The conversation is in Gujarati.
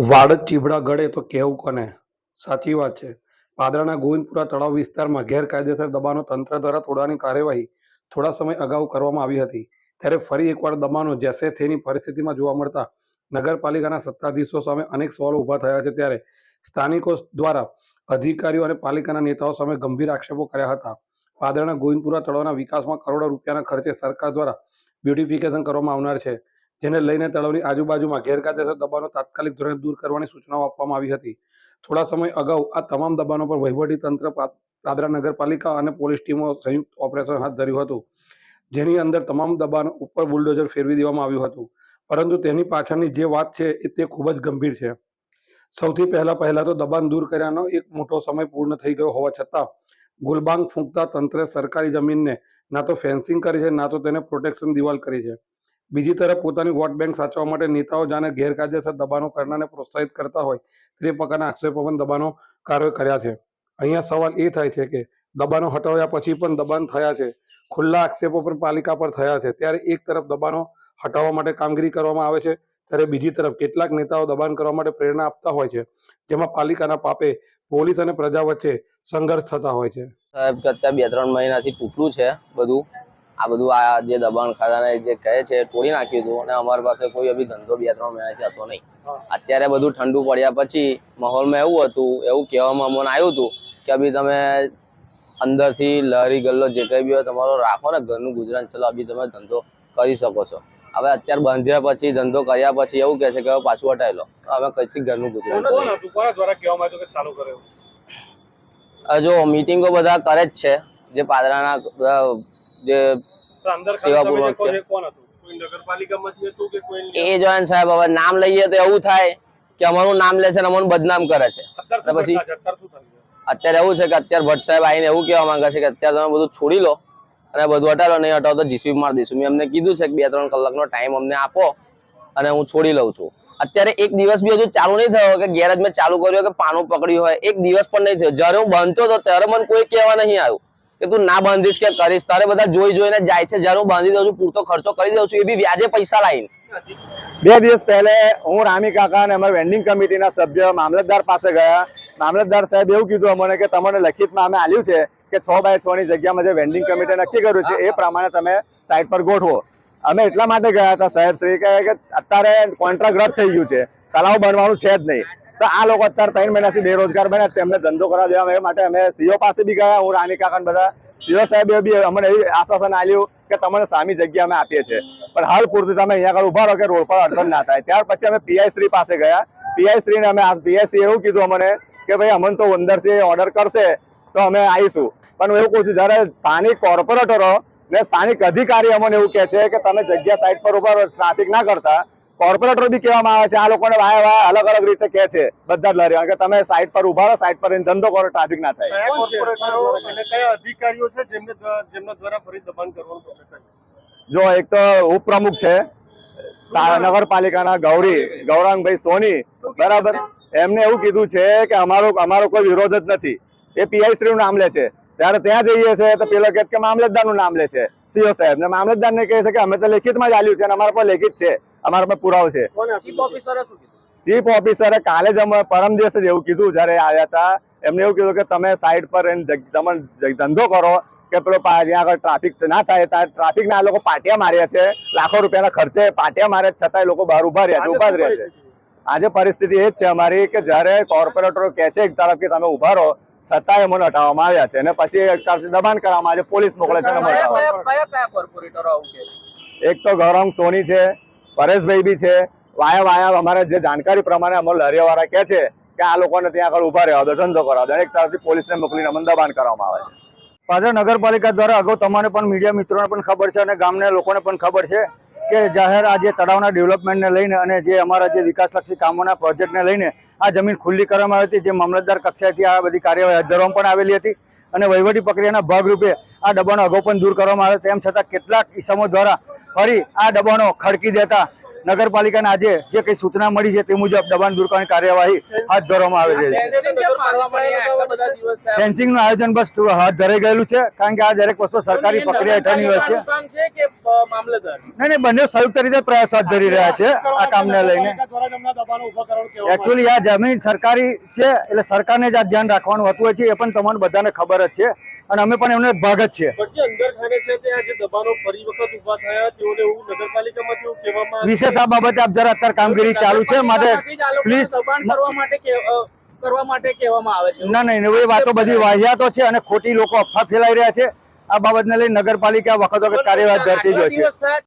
વાડ ચીભડા ગળે તો કહેવું કોને? સાચી વાત છે. પાદરાના ગોવિંદપુરા તળાવ વિસ્તારમાં ગેરકાયદેસર દબાણો તંત્ર દ્વારા તોડવાની કાર્યવાહી થોડા સમય અગાઉ કરવામાં આવી હતી. ત્યારે ફરી એકવાર દબાણો જેસે થેની પરિસ્થિતિમાં જોવા મળતા નગરપાલિકાના સત્તાધીશો સામે અનેક સવાલો ઊભા થયા છે. ત્યારે સ્થાનિકો દ્વારા અધિકારીઓ અને પાલિકાના નેતાઓ સામે ગંભીર આક્ષેપો કર્યા હતા. પાદરાના ગોવિંદપુરા તળાવના વિકાસમાં કરોડો રૂપિયાના ખર્ચે સરકાર દ્વારા બ્યુટિફિકેશન કરવામાં આવનાર છે. જેને લઈને તળાવની આજુબાજુમાં ગેરકાયદેસર દબાણો તાત્કાલિક ધોરણે દૂર કરવાની સૂચનાઓ આપવામાં આવી હતી. થોડા સમય અગાઉ આ તમામ દબાણો પર વહીવટી તંત્ર પાદરા નગરપાલિકા અને પોલીસ ટીમો સંયુક્ત ઓપરેશન હાથ ધર્યું હતું. જેની અંદર તમામ દબાણો ઉપર બુલડોઝર ફેરવી દેવામાં આવ્યું હતું. પરંતુ તેની પાછળની જે વાત છે એ તે ખૂબ જ ગંભીર છે. સૌથી પહેલા પહેલા તો દબાણ દૂર કર્યાનો એક મોટો સમય પૂર્ણ થઈ ગયો હોવા છતાં, ગુલબાંગ ફૂંકતા તંત્રે સરકારી જમીનને ના તો ફેન્સિંગ કરી છે, ના તો તેને પ્રોટેક્શન દિવાલ કરી છે. બીજી તરફ પોતાની વોટ બેંક સાચવવા માટે નેતાઓ જાણે ગેરકાયદેસર દબાણો કરનારને પ્રોત્સાહિત કરતા હોય, તે પ્રકારના આક્ષેપો પણ દબાણો કાર્યો કર્યા છે. અહીંયા સવાલ એ થાય છે કે દબાણો હટાવ્યા પછી પણ દબાણ થયા છે. ખુલ્લા આક્ષેપો પણ પાલિકા પર થયા છે. ત્યારે એક તરફ દબાણો હટાવવા માટે કામગીરી કરવામાં આવે છે, ત્યારે બીજી તરફ કેટલાક નેતાઓ દબાણ કરવા માટે પ્રેરણા આપતા હોય છે, જેમાં પાલિકાના પાપે પોલીસ અને પ્રજા વચ્ચે સંઘર્ષ થતા હોય છે. સાહેબ અત્યારે બે ત્રણ મહિનાથી તૂટલું છે બધું. આ બધું આ જે દબાણ ખાતાને જે કહે છે તોડી નાખ્યું હતું અને અમારી પાસે કોઈ અભી ધંધો બે ત્રણ મહિનાથી હતો નહીં. અત્યારે બધું ઠંડુ પડ્યા પછી માહોલમાં એવું હતું એવું કહેવામાં અમને આવ્યું હતું કે અભી તમે અંદરથી લહેરી ગલ્લો જે કંઈ બી હોય તમારો રાખો ને ઘરનું ગુજરાન ચલો અભી તમે ધંધો કરી શકો છો. હવે અત્યારે બાંધ્યા પછી ધંધો કર્યા પછી એવું કહે છે કે પાછું હટાવી લો. હવે કઈ ઘરનું ગુજરાન જો મીટિંગો બધા કરે જ છે. જે પાદરાના જે સેવાપૂર્વક છે. જે કોણ હતું? કોઈ નગરપાલિકામાંથી હતું કે કોઈ એ જોયન સાહેબ હવે નામ લઈએ તો એવું થાય કે અમારું નામ લે છે અને અમને બદનામ કરે છે. પછી? અત્યારે એવું છે કે અત્યારે ભટ્ટ સાહેબ આવીને એવું કહેવા માંગે છે કે અત્યારે તમે બધું છોડી લો અને બધું હટાવો નહીં હટાવો તો જીસીબી મારી દઈશું. મેં અમને કીધું છે કે બે ત્રણ કલાકનો ટાઈમ અમને આપો અને હું છોડી લઉં છું. અત્યારે એક દિવસ બી હજુ ચાલુ નહીં થયો કે ગેરેજ મેં ચાલુ કર્યું કે પાનું પકડ્યું હોય. એક દિવસ પણ નહીં થયો. જ્યારે હું બનતો હતો ત્યારે મને કોઈ કહેવા નહીં આવ્યું. કે તું ના બાંધીશ કે કરીશ, તારે બધા જોઈ જોઈને જાય છે. જ્યારે હું બાંધી દઉં છું, પૂરતો ખર્ચો કરી દઉં છું, એ બી વ્યાજે પૈસા લાવીને બે દિવસ પહેલે હું, રામી કાકા અને અમારા વેન્ડિંગ કમિટીના સભ્ય મામલતદાર પાસે ગયા. મામલતદાર સાહેબ એવું કીધું અમને કે તમને લખિતમાં અમે આલ્યું છે કે છ બાય છ ની જગ્યામાં જે વેન્ડિંગ કમિટી નક્કી કર્યું છે, એ પ્રમાણે તમે સાઈટ પર ગોઠવો. અમે એટલા માટે ગયા હતા સાહેબ શ્રી કે અત્યારે કોન્ટ્રાક્ટ રદ થઈ ગયું છે. તલાવ બનવાનું છે જ નહીં. તો આ લોકો અત્યારે ત્રણ મહિનાથી બેરોજગાર બન્યા તેમને ધંધો કરવા દેવા એ માટે અમે સીઓ પાસે બી ગયા, હું રાની કાકા બધા. સીઓ સાહેબે બી અમને એવી આશ્વાસન આપ્યું કે તમને સામી જગ્યા અમે આપીએ છીએ. પણ હાલ પૂરતી તમે અહીંયા આગળ ઊભા રહો કે રોડ પર અડચણ ના થાય. ત્યાર પછી અમે પીઆઈ શ્રી પાસે ગયા. પીઆઈ શ્રીને અમે પીઆઈ એવું કીધું અમને કે ભાઈ, અમને તો અંદરથી ઓર્ડર કરશે તો અમે આવીશું. પણ હું એવું કહું છું, જ્યારે સ્થાનિક કોર્પોરેટરો ને સ્થાનિક અધિકારી અમને એવું કહે છે કે તમે જગ્યા સાઈડ પર ઊભા ટ્રાફિક ના કરતા કોર્પોરેટર બી કહેવામાં આવે છે. આ લોકોને વાયા વાયા અલગ અલગ રીતે કહે છે. બધા જ લારી કે તમે સાઈડ પર ઊભા રહો સાઈડ પર ધંધો કરો ટ્રાફિક ના થાય. કયા અધિકારીઓ છે જેમને જેમના દ્વારા ફરી દબાણ કરવાનું જો એક તો ઉપપ્રમુખ છે નગરપાલિકાના ગૌરી ગૌરાંગભાઈ સોની. બરાબર? એમને એવું કીધું છે કે અમારો અમારો કોઈ વિરોધ જ નથી. એ પીઆઈ શ્રી નું નામ લે છે. ત્યારે ત્યાં જઈએ છે તો પેલો કે મામલતદારનું નામ લે છે. સીઓ સાહેબ. ને મામલતદાર ને કહે છે કે અમે તો લેખિતમાં જ આલ્યું છે અને અમારા પર લેખિત છે. અમારા પર પુરાવો છે? ચીફ ઓફિસરે કાલે જ અમે પરમ દિવસે જ એવું કીધું જ્યારે આવ્યા હતા. એમને એવું કીધું કે તમે સાઈડ પર તમે ધંધો કરો કે પેલો જ્યાં આગળ ટ્રાફિક ના થાય ત્યાં ટ્રાફિક ના આ લોકો પાટિયા માર્યા છે. લાખો રૂપિયાના ખર્ચે પાટિયા માર્યા છતાં લોકો બહાર ઊભા રહ્યા છે ઊભા જ રહ્યા છે. આજે પરિસ્થિતિ એ જ છે અમારી કે જ્યારે કોર્પોરેટરો કહે છે એક તરફ કે તમે ઊભા રહો છતાં એમને હટાવવામાં આવ્યા છે. અને પછી એક તરફથી દબાણ કરવામાં આવે છે પોલીસ મોકલે છે. એક તો ગૌરંગ સોની છે પરેશભાઈ બી છે. વાયા વાયા અમારે જે જાણકારી પ્રમાણે અમારા લહેરિયાવાળા કહે છે કે આ લોકોને ત્યાં આગળ ઊભા રહેવા દો, ધંધો કરવા દો. એક તરફથી પોલીસને મોકલીને મંદાબાન કરવામાં આવે છે. પાછળ નગરપાલિકા દ્વારા અગાઉ તમને પણ મીડિયા મિત્રોને પણ ખબર છે અને ગામના લોકોને પણ ખબર છે કે જાહેર આ જે તળાવના ડેવલપમેન્ટને લઈને અને જે અમારા જે વિકાસલક્ષી કામોના પ્રોજેક્ટને લઈને આ જમીન ખુલ્લી કરવામાં આવી હતી. જે મામલતદાર કક્ષાએથી આ બધી કાર્યવાહી હાથ ધરવામાં પણ આવેલી હતી અને વહીવટી પ્રક્રિયાના ભાગરૂપે આ દબાણો અગાઉ પણ દૂર કરવામાં આવે. તેમ છતાં કેટલાક ઇસમો દ્વારા ફરી આ દબાણો ખડકી દેતા નગરપાલિકાને આજે જે કઈ સૂચના મળી છે તે મુજબ દબાણ દૂર કરવાની કાર્યવાહી હાથ ધરવામાં આવે છે. ફેન્સિંગનું આયોજન બસ હાથ ધરાઈ ગયેલું છે કારણ કે આ દરેક વસ્તુ સરકારી પ્રક્રિયા હેઠળની હોય છે. નહીં નહીં બંને સંયુક્ત રીતે પ્રયાસ હાથ ધરી રહ્યા છે આ કામને લઈને. એકચ્યુઅલી આ જમીન સરકારી છે એટલે સરકારને જ આ ધ્યાન રાખવાનું હોતું હોય છે એ પણ તમને બધાને ખબર જ છે. અને અમે પણ એમને ભાગ જ છીએ. વિશેષ આ બાબતે આપ જરા અત્યારે કામગીરી ચાલુ છે માટે પ્લીઝ કરવા માટે કહેવામાં આવે છે? ના નહીં એ વાતો બધી વાહિયાતો છે અને ખોટી લોકો અફવા ફેલાઈ રહ્યા છે. આ બાબતને લઈ નગરપાલિકા વખત વખત કાર્યવાહી ધરતી જ હોય છે.